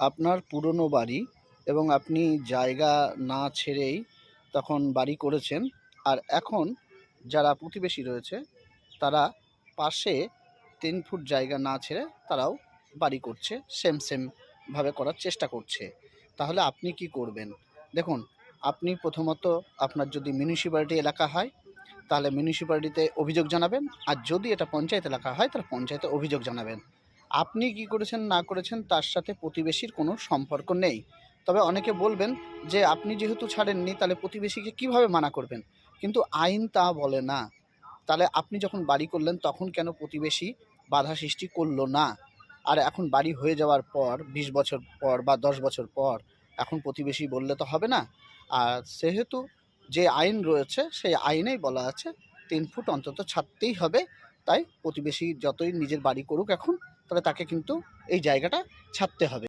আপনার পুরনো বাড়ি এবং আপনি জায়গা না ছেড়েই তখন বাড়ি করেছেন। আর এখন যারা প্রতিবেশী রয়েছে, তারা পাশে তিন ফুট জায়গা না ছেড়ে তারাও বাড়ি করছে সেম সেম ভাবে করার চেষ্টা করছে। তাহলে আপনি কি করবেন? দেখুন, আপনি প্রথমত আপনার যদি মিউনিসিপ্যালিটি এলাকা হয়, তাহলে মিউনিসিপ্যালিটিতে অভিযোগ জানাবেন। আর যদি এটা পঞ্চায়েত এলাকা হয়, তাহলে পঞ্চায়েতে অভিযোগ জানাবেন। আপনি কি করেছেন, না করেছেন, তার সাথে প্রতিবেশীর কোনো সম্পর্ক নেই। তবে অনেকে বলবেন যে, আপনি যেহেতু ছাড়েননি, তাহলে প্রতিবেশীকে কীভাবে মানা করবেন? কিন্তু আইন তা বলে না। তাহলে আপনি যখন বাড়ি করলেন, তখন কেন প্রতিবেশী বাধা সৃষ্টি করল না? আর এখন বাড়ি হয়ে যাওয়ার পর, বিশ বছর পর বা দশ বছর পর, এখন প্রতিবেশী বললে তো হবে না। আর সেহেতু যে আইন রয়েছে, সেই আইনেই বলা আছে, তিন ফুট অন্তত ছাড়তেই হবে। তাই প্রতিবেশী যতই নিজের বাড়ি করুক এখন তাহলে তাকে কিন্তু এই জায়গাটা ছাড়তে হবে।